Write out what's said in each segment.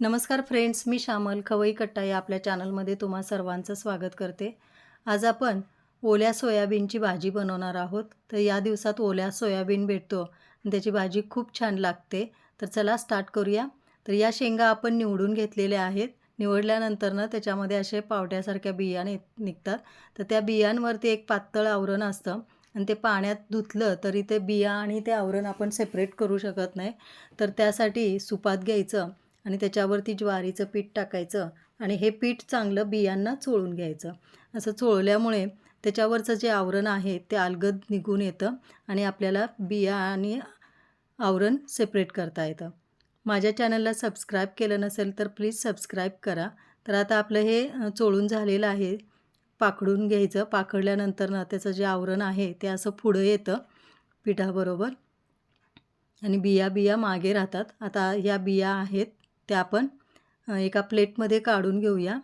नमस्कार फ्रेंड्स मी श्यामल खवई कट्टा या आपल्या चॅनलमध्ये तुम्हा सर्वांचं स्वागत करते. आज आपण ओल्या सोयाबीनची भाजी बनवणार आहोत. तर या दिवसात ओल्या सोयाबीन भेटतो आणि त्याची भाजी खूप छान लागते. तर चला स्टार्ट करूया. तर या शेंगा आपण निवडून घेतलेल्या आहेत. निवडल्यानंतर ना त्याच्यामध्ये असे पावट्यासारख्या बिया नि निघतात. तर त्या बियांवरती एक पातळ आवरण असतं आणि ते पाण्यात धुतलं तरी ते बिया आणि ते आवरण आपण सेपरेट करू शकत नाही. तर त्यासाठी सुपात घ्यायचं. आणि त्याच्यावरती ज्वारीचं पीठ टाकायचं आणि हे पीठ चांगलं बियांना चोळून घ्यायचं. असं चोळल्यामुळे त्याच्यावरचं जे आवरण आहे ते अलगद निघून येतं आणि आपल्याला बिया आणि आवरण सेपरेट करता येतं. माझ्या चॅनलला सबस्क्राईब केलं नसेल तर प्लीज सबस्क्राईब करा. तर आता आपलं हे चोळून झालेलं आहे. पाखडून घ्यायचं. पाखडल्यानंतर ना त्याचं जे आवरण आहे ते असं पुढं येतं पिठाबरोबर. आणि बिया बिया मागे राहतात. आता ह्या बिया आहेत. ते आपण एका प्लेटमध्ये काढून घेऊया.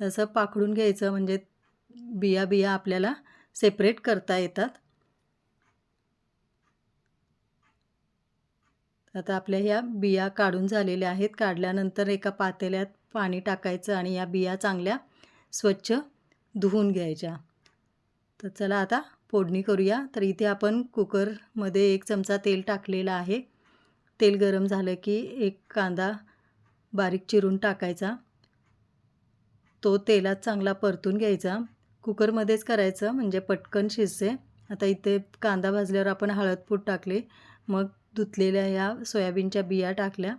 तसं पाखडून घ्यायचं म्हणजे बिया बिया आपल्याला सेपरेट करता येतात. आता आपल्या ह्या बिया काढून झालेल्या आहेत. काढल्यानंतर एका पातेल्यात पाणी टाकायचं आणि या बिया चांगल्या स्वच्छ धुवून घ्यायच्या. तर चला आता फोडणी करूया. तर इथे आपण कुकरमध्ये एक चमचा तेल टाकलेलं आहे. तेल गरम झालं की एक कांदा बारीक चिरून टाकायचा. तो तेलात चांगला परतून घ्यायचा. कुकरमध्येच करायचं म्हणजे पटकन शिजते. आता इथे कांदा भाजल्यावर आपण हळद पूड टाकली. मग धुतलेल्या ह्या सोयाबीनच्या बिया टाकल्या.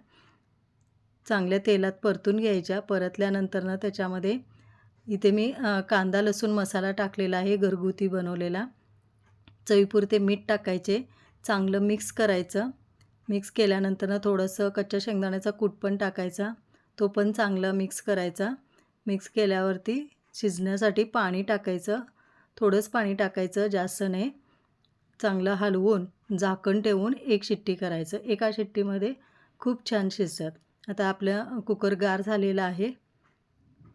चांगल्या तेलात परतून घ्यायच्या. परतल्यानंतरनं त्याच्यामध्ये इथे मी कांदा लसूण मसाला टाकलेला आहे. घरगुती बनवलेला. चवीपुरते मीठ टाकायचे. चांगलं मिक्स करायचं. मिक्स केल्यानंतर ना थोडंसं कच्च्या शेंगदाण्याचा कूट पण टाकायचा. तो पण चांगला मिक्स करायचा. मिक्स केल्यावरती शिजण्यासाठी पाणी टाकायचं. थोडंच पाणी टाकायचं जास्त नाही. चांगलं हलवून झाकण ठेवून एक शिट्टी करायचं. एका शिट्टीमध्ये खूप छान शिजतात. आता आपलं कुकर गार झालेलं आहे.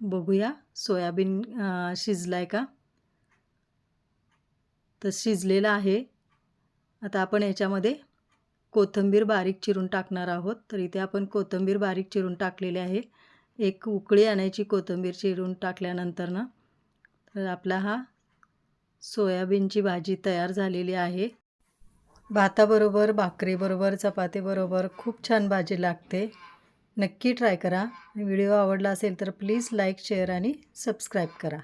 बघूया सोयाबीन शिजला शिजलाय का? तर शिजलेलं आहे. आता आपण याच्यामध्ये कोथिंबीर बारीक चिरून टाकणार आहोत. तर इथे आपण कोथिंबीर बारीक चिरून टाकलेली आहे. एक उकळी आणायची कोथिंबीर चिरून टाकल्यानंतर ना तर आपला हा सोयाबीनची भाजी तयार झालेली आहे. भाताबरोबर भाकरीबरोबर चपातीबरोबर खूप छान भाजी लागते. नक्की ट्राय करा. व्हिडिओ आवडला असेल तर प्लीज लाईक शेअर आणि सबस्क्राईब करा.